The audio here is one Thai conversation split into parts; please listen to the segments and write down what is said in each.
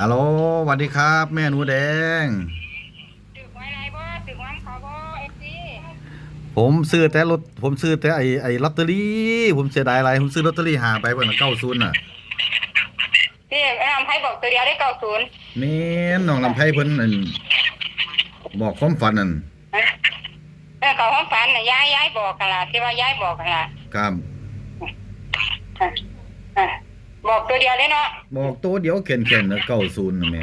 ฮัลโหลสวัสดีครับ แม่หนูแดงตึกไว้ไรบ่ตึกวันเขาบ่เอฟซีผมซื้อแต่รถผมซื้อแต่ไอ้ไอ้ลอตเตอรี่ ผมเสียดายอะไรผมซื้อลอตเตอรี่หาไปเพิ่นเก้าศูนย์น่ะพี่แนะนำให้บอกตัวเดียวได้เก้าศูนย์แม่นน้องลำไพเพิ่นอั่นบอกความฝันนั่นเออเขาห้องฝันน่ะย้ายย้ายบอกกันล่ะที่ว่าย้ายบอกกันล่ะครับ อะอะบอก ตัวเดียวได้เนาะบอกตัวเดียวเข็นเข็นเก้าศูนย์น่ะแม่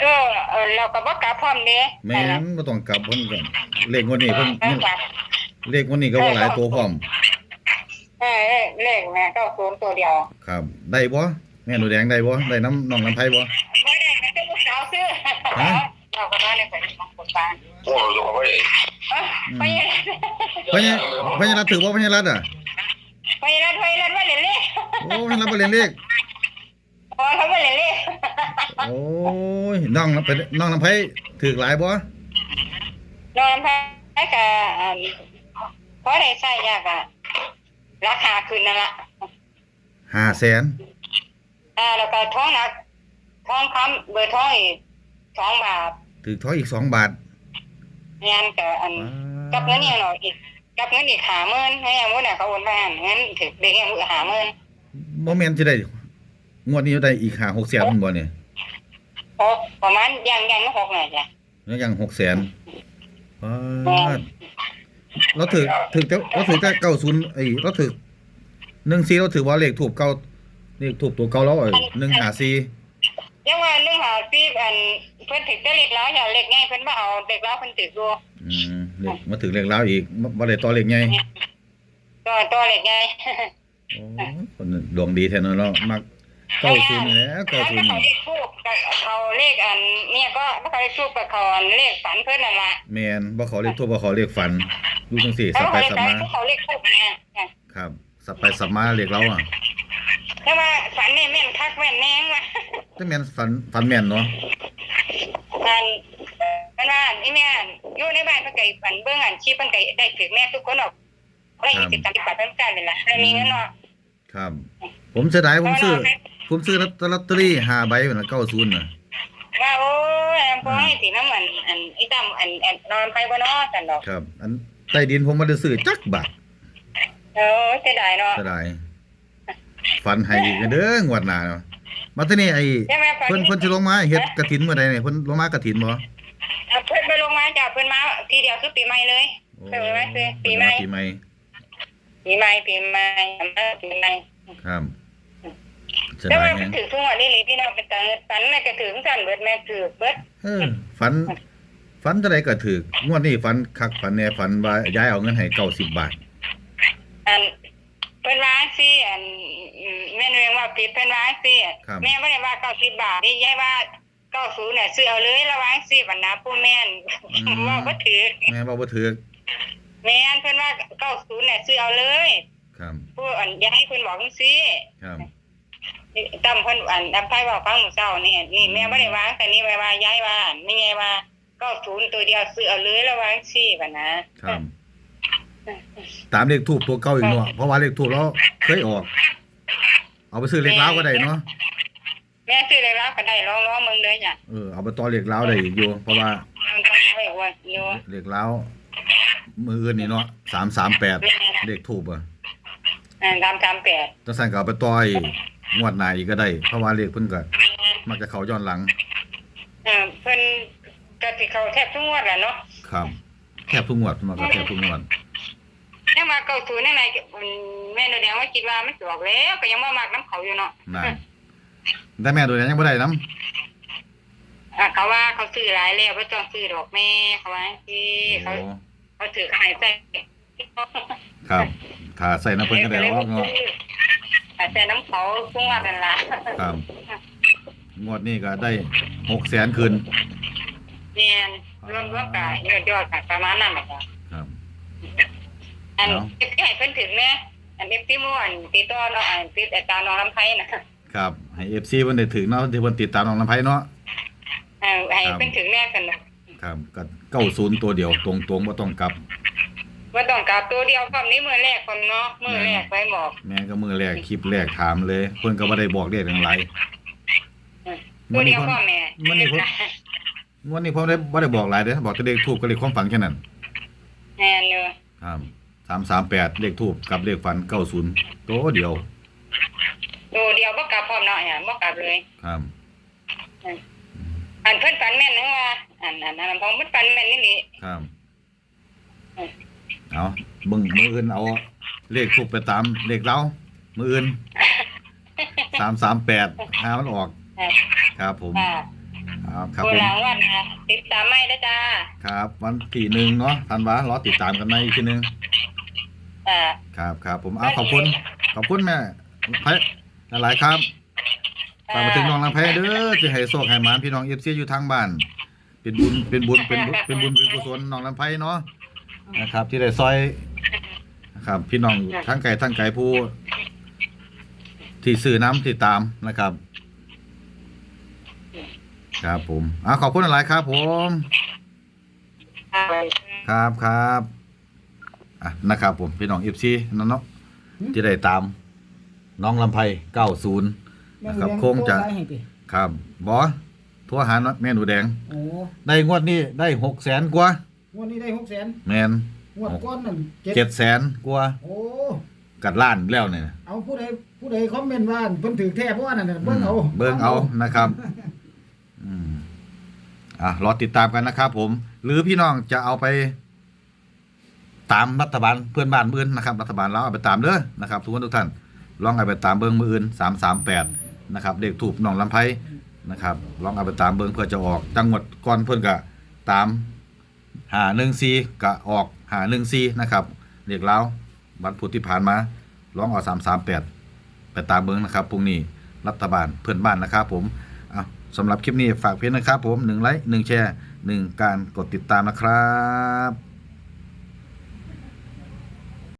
เออเออเราก็บ่กลับพร้อมเด้แม่นบ่ต้องกลับเพิ่นก็เลขงวดนี้เพิ่นเออจ้ะเลขงวดนี้ก็บ่หลายตัวพร้อมเออเออเลขแม่เก้าศูนย์ตัวเดียว ครับ ได้บ่แม่หนูแดงได้บ่ได้น้ำน้องลำไพบ่ไม่ได้แม่เป็นลูกสาวซื้อฮะเราก็ได้ในไปของคนบ้านโอ้ยบอกว่าเออไปยังเพิ่นเพิ่นรัดถือบ่เพิ่นรัดอะไปยังไปยังว่าเล่นเลขโอ้เพิ่นรัดบ่เล่นเลข พอเขาว่าเล่นเลข โอ้ยน้องลำไพน้องลำไพถือหลายบ่นอนพักกะอันเพราะได้ใช้ยากอะราคาขึ้นนั่นละห้าแสนอ่าแล้วก็ท้องหนักท้องคำเบอร์ท้องอีกสองบาทถือทอยอีกสองบาทงานกับอันกับเงินอย่างหน่อยอีกกับเงินอีกหาเมินให้ยังว่าเนี่ยเขาโอนไปหันเงินถึงเด็กยังหาเมินบ่แม่นสิได้งวดนี้ได้อีกห้าหกแสนมันบ่เนี่ย หกประมาณยังยังหกหน่อยจ้ะแล้วยังหกแสนปาดเราถือถือแต่เราถือแต่เก้าศูนย์ไอ้เราถือหนึ่งสี่เราถือว่าเลขถูกเก้าเลขถูกตัวเก้าแล้วไอ้หนึ่งหาสี่ยังว่าเรื่องหาซีอันเพิ่นถึงจะเล็กแล้วอย่าเล็กง่ายเพิ่นมาเอาเด็กแล้วเพิ่นถือดูอืมเลขมาถือเลขแล้วอีกบ่บ่ได้ต่อเลขไงตัวตัวเล็กง่ายโอ้ยคนดวงดีแท้เนาะเรามักเก้าศูนย์นี่แหล้วเก้าศูนย์เขานี่เลขทูบ กับเขาเลขอันเนี่ยก็เขาเลขทูบกับเขาอันเลขฝันเพื่อนนั่นละแม่นบ่ขอเลขทั่วบ่ขอเลขฝันอยู่จังซี่แล้สัวบไปเขาเลขสับฝันมาเขาเลขทูบเนี่ยครับ สับไปสับมาเลขเราอะแต่ว่าฝันนี่แม่นคักแม่นแน่งว่ะแต่แม่นฝันฝันแม่นเนาะอันมันว่านี่แม่อยู่ในบ้านเพิ่นก็ฝันเบิ่งอันชีพเพิ่นก็ได้ถึงแม่ทุกคนออกก็เลยติดตามปฏิบัติเพิ่นกันเลยล่ะแล้วมีเงินเนาะครับ ผมเสียดายผมซื้อ ผมซื้อลอตเตอรี่ห้าใบเหมือนเก้าศูนย์น่ะว่าโอ้ยพอให้สิน้ำมันอันอีตั้มอันอันนอนไปบ่เนาะจันดอกครับ อันใต้ดินผมบ่ได้ซื้อจักบาทเออเสียดายเนาะเสียดายฝันให้อีกเด้องวดหน้าเนาะมาที่นี่ไอ้ใช่ไหมฝัเพิ่นเพิ่นสิลงมาเฮ็ดกฐินเมื่อใดเนี่ยเพิ่นลงมากฐินบ่เอาเพิ่นไปลงมาจ้ะเพิ่นมาทีเดียวคือปีใหม่เลยโอ้เพิ่นมาซื้อปีใหม่ปีใหม่ปีใหม่ปีใหม่มาปีใหม่ครับเสียแต่ดาว่ายแฮมันงถือทุกวันนี้เลยพี่น้องเป็นตังฝันน่ะก็ถือสั่นเบิดแม่ถือเบิดเออฝัน ฝันเท่าใดก็ถูกงวดนี้ฝันคักฝันแน่ฝันว่าย้ายเอาเงินให้90บาท อันเพิ่นว่าสิอันอืมแม่นเรียกว่าผิดเพิ่นว่าสิครับ แม่บ่ได้ว่า90บาทนี่ยายว่า90เนี่ยซื้อเอาเลยระวังสิบรรดาผู้แม่นว่าบ่ถือแม่ว่าบ่ถูกแม่นเพิ่นว่า90เนี่ยซื้อเอาเลย ครับ ผู้อันยายเพิ่นบอกจังซี่ ครับ ตั้มเพิ่นอันอันไผบอกฟังหมู่เจ้านี่นี่แม่บ่ได้วางแต่นี่ไว้ว่ายายว่าไม่ไงว่า90ตัวเดียวซื้อเอาเลยระวังสิบัดนะครับ ตามเลขทูบตัวเก่าอีกเนาะเพราะว่าเลขทูบเราเคยออก เอาไปซื้อเลขลาวก็ได้เนาะแม่ซื้อเลยแล้วก็ได้ลองๆมึงเลยจ้ะเออเอาไปต่อเลขลาวได้อีกอยู่ เพราะว่ามันต้องไว้ว่าอยู่เลขลาวมืออื่นนี่เนาะ338เลขทูบอะอ่าตาม38จังซั่นก็เอาไปต่ออีก งวดหน้าอีกก็ได้ เพราะว่าเลขเพิ่นก็มักจะเข้าย้อนหลังเออเพิ่นก็สิเข้าแทบทุกงวดแหละเนาะครับแทบทุกงวดมันก็แทบทุกงวด ยังมาเก้าศูนย์นั่นไหนแม่นแดงว่าคิดว่ามันสิออกแล้ว ก็ยังบ่มักน้ำเขาอยู่เนาะนั่นแต่แม่ดูแลยังบ่ได้นํอะเขาว่าเขาซื้อหลายแล้วบ่ต้องซื้อดอกแม่เขาว่าที่เขาโอ้เขาถือขายใส่ครับถ้าใส่น้ำเพิ่นก็ได้ออกเนาะ ขายใส่น้ำเขาทุกงวดนั่นล่ะครับงวดนี้ก็ได้600,000คืนแม่นรวมๆก็ยอดๆก็ประมาณนั้นแหละจ้ะครับ อันเอาเอฟให้เพิ่นถึงแม่อันเอฟที่ม่วนติดต่อเนาะอันติดอาจารย์น้องลำไผนะครับให้ FC เพิ่นได้ถึงเนาะที่เพิ่นติดตามน้องลำไผเนาะเออให้เพิ่นถึงแม่กันเนาะครับก็90ตัวเดียวตรงๆบ่ต้องกลับ ว่าต้องกลับตัวเดียวพร้อมนี้มือแรกคนเนาะมือแรกไปบอกแม่ก็มือแรกคลิปแรกถามเลยเพิ่นก็บ่ได้บอกเรียกหยังหลายตัวเดียวพ่อแม่วันนี้ผมวันนี้ผมได้บ่ได้บอกหลายเด้อบอกแต่เลขทูบกับเลขความฝันแค่นั้นแน่นเนอะครับสามสามแปดเลขทูบกับเลขฝันเก้าศูนย์ตัวเดียวตัวเดียวบ่กลับพร้อมเนาะเนี่ยบ่กลับเลยครับอันเพิ่นฝันแม่นนึงว่าอันอันอันของเพิ่นฝันแม่นนี่นี่ครับ เอาเบิ่งมืออื่นเอา เลขทูบไปตามเลขเรามืออื่นสามสามแปดหามันออกครับผมค่ะครับครับตัวผมหลังว่านะติดตามไม่ได้จ้าครับ วันที่หนึ่งเนาะทันวารอติดตามกันในอีกทีหนึงอ่าครับครับผมเอาขอบคุณ ขอบคุณแม่ไพ่หลายๆครับ ฝากมาถึงน้องลำไพ่เด้อจะให้โชคให้หมานพี่น้องเอฟซีอยู่ทางบ้าน เป็นบุญเป็นบุญเป็นบุญเป็นบุญเป็นกุศลน้องลำไพ่เนาะ นะครับ ที่ได้ซอยนะครับพี่น้องทั้งไก่ทั้งไก่ผู้ ที่ซื้อน้ำที่ตามนะครับ ครับผมอ่าขอบคุณหลายๆครับ ผม ครับครับอะนะครับ ผมพี่น้องเอฟซีนั่นเนาะที่ได้ตาม น้องลำไพเก้าศูนย์นะครับคงจะโตได้ให้ติครับบอทั่วหารแม่หนูแดงโอ้ได้งวดนี้ได้หกแสนกว่าง วดนี้ได้หกแสนแมนงวดก้อนนั่นเจ็ดเจ็ดแสนกว่าโอ้ กัดล้านแล้วเนี่ยเอาผู้ใดผู้ใดคอมเมนต์ว่าเพิ่นถือแท้เพราะว่านั่นน่ะเบิ่งเอาเบิ่งเอานะครับอืมอะรอติดตามกันนะครับผม หรือพี่น้องจะเอาไป ตามรัฐบาลเพื่อนบ้านมืออื่นนะครับ รัฐบาลเราเอาไปตามเด้อนะครับทุกคนทุกท่าน ลองเอาไปตามเบิ้งมืออื่นสามสามแปดนะครับเด็กถูกน้องลำไพนะครับ ลองเอาไปตามเบิ้งเพื่อจะออกจังหวัดก่อนเพื่อนกะตาม หาหนึ่งซีกะออกหาหนึ่งซีนะครับเรียกเล้าวันพุธที่ผ่านมาร้องออกสามสามแปดไปตามเบิ้งนะครับพรุ่งนี้รัฐบาลเพื่อนบ้านนะครับผมเอาสำหรับคลิปนี้ฝากเพียงนะครับผมหนึ่งไลค์หนึ่งแชร์หนึ่งการกดติดตามนะครับ